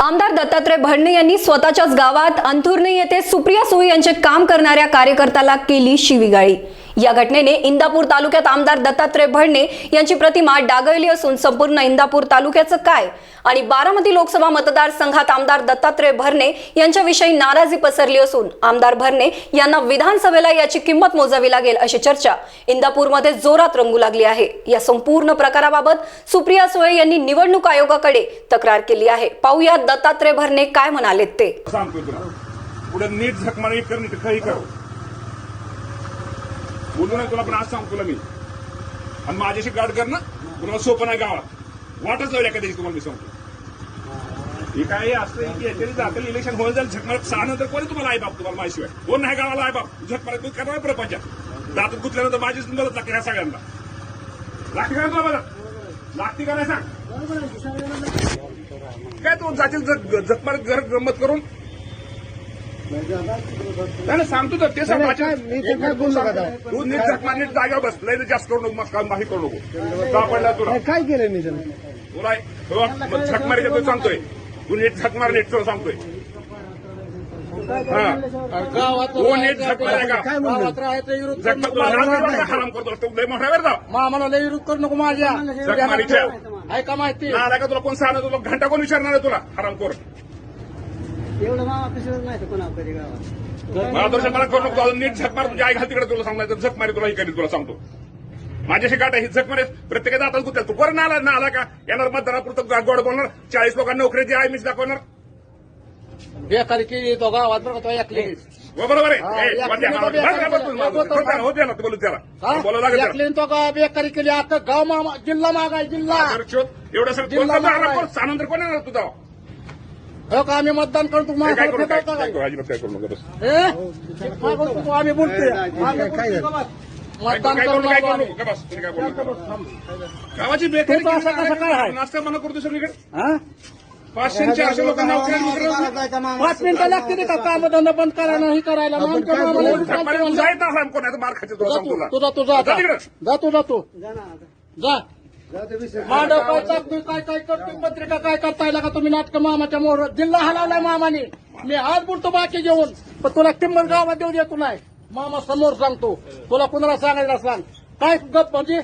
आमदार दत्तात्रय भडणे यांनी स्वतःच्याच गावात अंथुर्णे येथे सुप्रिया सुई यांचे काम करणाऱ्या कार्यकर्त्याला केली शिवीगाळी. या घटनेने इंदापूर तालुक्यात आमदार दत्तात्रय भरणे यांची प्रतिमा डागळली असून संपूर्ण इंदापूर तालुक्याचं काय? आणि बारामती लोकसभा मतदारसंघात आमदार दत्तात्रय भरणे यांच्याविषयी नाराजी पसरली असून आमदार भरणे यांना विधानसभेला याची किंमत मोजावी लागेल अशी चर्चा इंदापूरमध्ये जोरात रंगू लागली आहे. या संपूर्ण प्रकाराबाबत सुप्रिया सुळे यांनी निवडणूक आयोगाकडे तक्रार केली आहे. पाहूया दत्तात्रय भरणे काय म्हणालेत ते. पुढे नीट झक मारा नीट कर नीट काही कर बोलू नाही तुला पण आज सांगतो तुला मी. आणि माझ्याशी गाड कर ना. तुला सोपं नाही गावात. वाटच लावल्या का त्याची तुम्हाला मी सांगतो. हे काय असतं की याच्याने दाखल इलेक्शन होऊन जाईल झक मारत सहा नंतर कोणी तुम्हाला आई बाप तुम्हाला माझ्याशिवाय कोण नाही गावाला आई बाप? झक मारत तू करणार प्रपंच दात गुतल्यानंतर माझीच मदत लागते ह्या सगळ्यांना. लागते का तुला मदत लागते का नाही सांग? काय तू जातील झक झक मारत घर गंमत करून? नाही नाही, सांगतो तर ते सांग नाही, माझ्या- काय- मी तर काय बोललो का आता? तू नीट झकमार नीट जागेवर बस. लय जास्त करू नको मग काय माही करू नको. का पडला तुला. नाही, काय केलं मी तुला हो, झक मारायचं तू सांगतोय. तू नीट झक मार नीट तुला सांगतोय. हा. गावात हो नीट झक माराय का काय म्हणलं? गावात राहायचं विरोध झक मार तुला राग येतो का? हराम करतो तू लय मोठा वेळ जाऊ मामाला लय विरोध करू नको माझ्या. झक मारीच्या ऐका माहिती. आला का तुला कोण सांगणार? तुला घंटा कोण विचारणार आहे तुला? हराम कर. कोणा कधी गावात मला करू नको. नीट झक मार. तुझ्या आई घाल तिकडे तुला सांगणार झक मारी तुला ही करीन तुला सांगतो. माझ्याशी गाठ आहे ही झक मारे प्रत्येकाचा हातात गुत्या तू बरं ना आला ना आला का? येणार मतदारापुरतं गोड बोलणार. चाळीस लोकांना नोकरीची आहे मीच दाखवणार. बेकारी केली तो गावात बरं का तो ऐकली हो, बरोबर आहे. हो ना, बोलू त्याला. बोलावं लागेल. ऐकली तो का बेकारी केली. आता गाव मामा जिल्हा मागाय जिल्हा. एवढं सर सानंतर कोण येणार तुझा? हो का आम्ही मतदान करतो काय माझ्या करू काय करू? काय? अजिबात काय करू नका बस हे? आम्ही बोलतोय. काय- आम्ही काय- काय बोलतोय. झालं? का बस? काय मतदान करू? काय करू? आम्ही. नका बस. तुम्ही काय बोलू नका. गावाची बेकारी असं कसं काय आहे? नाश्ता मना करतो सगळीकडे? हा? पाचशे चारशे लोकांना पाच मिनिटं लागते का काम धंदा बंद करायला नाही करायला. मग काय आम्हाला. मारे, तुला सांगतो तुला. तुझा तुझा जा तिकडं. जा तू. जा तू जा. काय काय काय करतोय पत्रिका काय करता येईल का तुम्ही नाटक मामाच्या मोहर जिल्हा हलवलाय मामाने. मी आज बोलतो बाकी जेवण पण तुला किंमत गावात देऊ देतो नाही. मामा समोर सांगतो. तुला कुणाला सांगायला सांग. काय गप म्हणजे?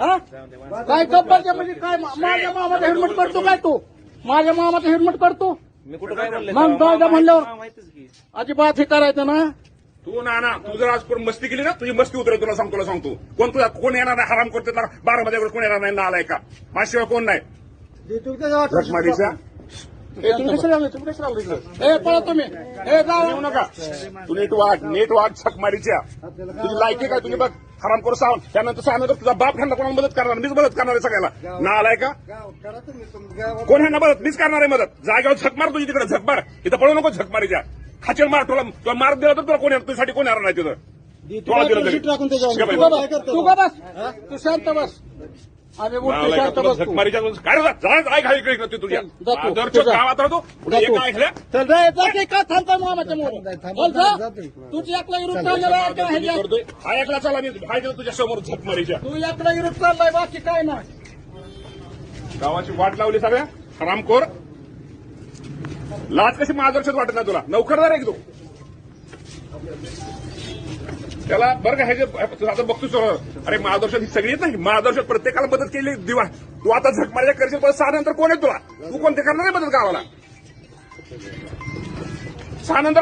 हा? काय गप म्हणजे? म्हणजे काय माझ्या मामाचा हेल्मेट करतो काय तू? माझ्या मामाचा हेल्मेट करतो मग दादा म्हणल्यावर. अजिबात हे करायचं ना. तू ना ना. तू जर आज कोण मस्ती केली ना तुझी मस्ती उतरेल तुला सांगतो तुला सांगतो. कोण तुला कोण येणार नाही हराम करतो ना बारा मध्ये कोण येणार नाही ना आलाय का? माझ्याशिवाय कोण नाही. ए, तुम्ही कशाला आले? तुम्ही कशाला आले इकडे? ए पळा तुम्ही. ए येऊ जाऊ नका. तू नीट वाट नीट वाट छकमारीच्या तुझी लायकी काय तुझी बघ. हराम करू सांग त्यानंतर सांगणार तुझा बाप ह्यांना कोणाला मदत करणार? मीच मदत करणार आहे सगळ्याला. ना आलाय का? तुम्ही कोण ह्यांना मदत? मीच करणार आहे मदत. जागेवर झक मार तुझी तिकडे झक मार. इथं पळू नको झक मारीच्या. खाचेल मार तुला तुला मार दिला तर तुला कोण तुझ्यासाठी कोण येणार नाही तिथं? तुला दिलं. तू का बस. शांत बस. मारीच्या काय तुझ्या. गावात राहतो. एका ऐकल्या. तुझी एकला चाललेला हा ऐकला चला मी. हाय दिलं तुझ्या समोर झक मारीच्या. तू एकला विरोध चाललाय बाकी काय नाही. गावाची वाट लावली सगळ्या? हरामखोर लाच कशी मार्गदर्शक वाटत नाही तुला? नौकरदार आहे तू? त्याला बरं का हे तू आता बघतो अरे महादर्शन ही सगळी येत नाही. महादर्शन प्रत्येकाला मदत केली दिवा. तू आता झक मारायच्या करशील पण सहा नंतर कोण आहे तुला? तू कोणते करणार आहे मदत गावाला? सहा नंतर